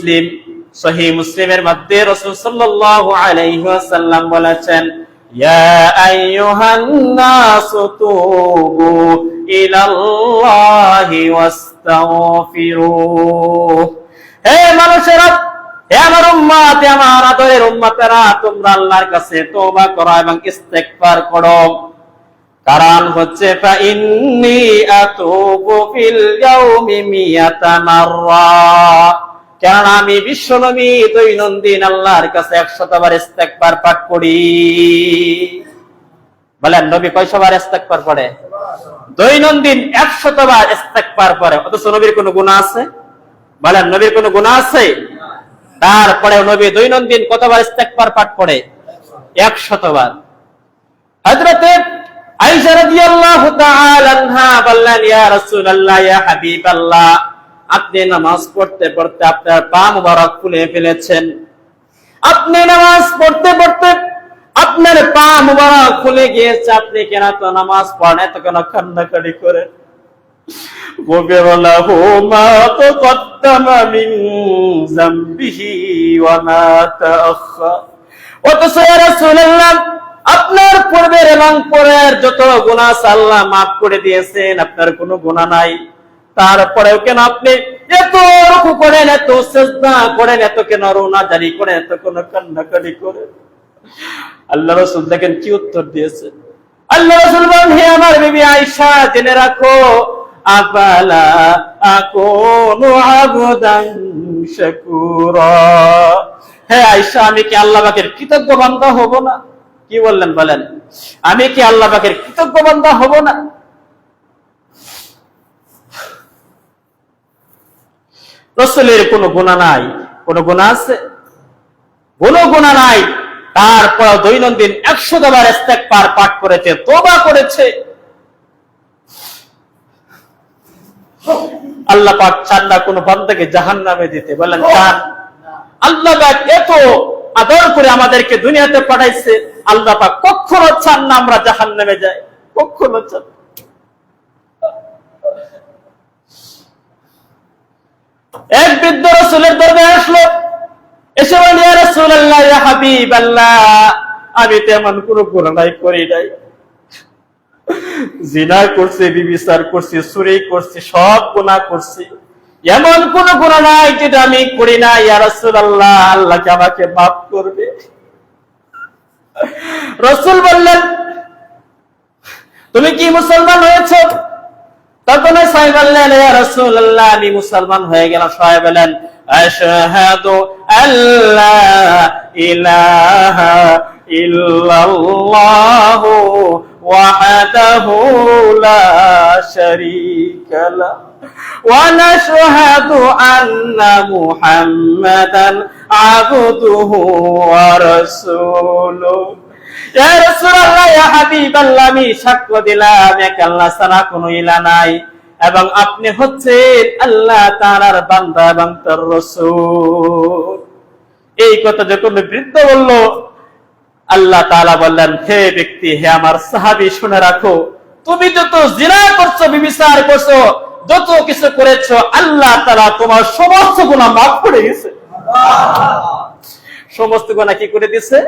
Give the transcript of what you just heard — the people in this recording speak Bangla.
মুসলিম, সহি মুসলিমের মধ্যে রসুল ওয়াসাল্লাম বলেছেন আমার আমার কারণ হচ্ছে ফা ইন্নি আতুবু ফিল ইয়াউমি মিয়াতা কারণ আমি বিশ্বনবী, দৈনন্দিন আল্লাহর কাছে একশত বার ইস্তেগফার পাঠ করি। বলেন, নবী কয়শো বার ইস্তেগফার পড়ে? দৈনন্দিন একশত বার ইস্তেগফার পড়ে। অথচ নবীর কোনো গুনাহ আছে? বলেন, নবীর কোনো গুনাহ আছে? তারপরে নবী দৈনন্দিন কতবার ইস্তেগফার পাঠ করে একশত বার হযরতে আয়েশা রাদিয়াল্লাহু তাআলা আনহা বললেন, ইয়া রাসূলুল্লাহ, ইয়া হাবিবাল্লাহ। আপনি নামাজ পড়তে পড়তে আপনার পা মুবারক খুলে ফেলেছেন আপনি নামাজ পড়তে পড়তে আপনার পা মুবারক খুলে গিয়েছে আপনি কেন তো নামাজ পড়েন এত কেন কান্নাকাটি করেন غفر له ما تقدم من ذنبه وما تأخر অথচ ইয়া রাসূলুল্লাহ আপনার পূর্বের এবং পরের যত গুনাহ আছে আল্লাহ মাফ করে দিয়েছেন আপনার কোনো গুনাহ নাই তারপরেও কেন আপনি এত রুকু করেন, এত সেজদা করেন, এত কেন রোনা জারি করেন, এত কোন কান্নাকাটি করেন? আল্লাহ রসুল দেখেন কি উত্তর দিয়েছে। আল্লাহ রসুল বলেন, হে আমার বিবি আয়েশা, জেনে রাখো আফালা আকুনু আবদান শাকুরা। হে আয়েশা, আমি কি আল্লাহ পাকের কৃতজ্ঞ বান্দা হব না? কি বললেন বলেন? আমি কি আল্লাহ পাকের কৃতজ্ঞ বান্দা হব না? রসুলের কোনো গুণা নাই। কোনো গুণা আছে? কোনো গুণা নাই। তারপর দৈনন্দিন একশো বার স্টেক পার পাঠ করেছে তোবা করেছে। আল্লাহ পাক চান না কোনো বান্দাকে জাহান নামে দিতে বলেন, চান। আল্লাহ পাক এত আদর করে আমাদেরকে দুনিয়াতে পাঠাইছে। আল্লাহ পাক কখনো চান না আমরা জাহান নামে যাই। কখনো চান না। এক বৃদ্ধ রসুলের দরবারে আসলো। এসে বলি রসুল আল্লাহ হাবিব আল্লাহ আমি তেমন কোনো গুণাই করি নাই। জিনা করছি, বিবিচার করছি, চুরি করছি, সব গুণা করছি। এমন কোন গুণা নাই যেটা আমি করি না ইয়া রসুল আল্লাহ আল্লাহকে আমাকে মাফ করবে? রসুল বললেন, তুমি কি মুসলমান হয়েছ? তখন সাহেব বললেন ইয়া রাসূলুল্লাহ আমি মুসলমান হয়ে গেলাম সাহেব বলেন আশহাদু আল্লা ইলাহা ইল্লাল্লাহ ওয়াহদাহু লা শারীকা লা ونشهد أن محمدا عبده ورسوله ইয়া রাসূলুল্লাহ ইয়া হাবিবাল্লাহ আমি সাক্ষ্য দিলাম এক আল্লাহ ছাড়া কোনো ইলা নাই। এবং আপনি হচ্ছেন আল্লাহ তাআলার বান্দা এবং তার রাসূল। এই কথা যখন বৃদ্ধ বলল আল্লাহ তাআলা বললেন হে ব্যক্তি হে আমার সাহাবি শুনে রাখো তুমি যত জিনা করছ বিবিচার করছ যত কিছু করেছ আল্লাহ তাআলা তোমার সমস্ত গুনাহ মাফ করে দিয়েছে। সমস্ত গুনাহ কি করে দিয়েছে?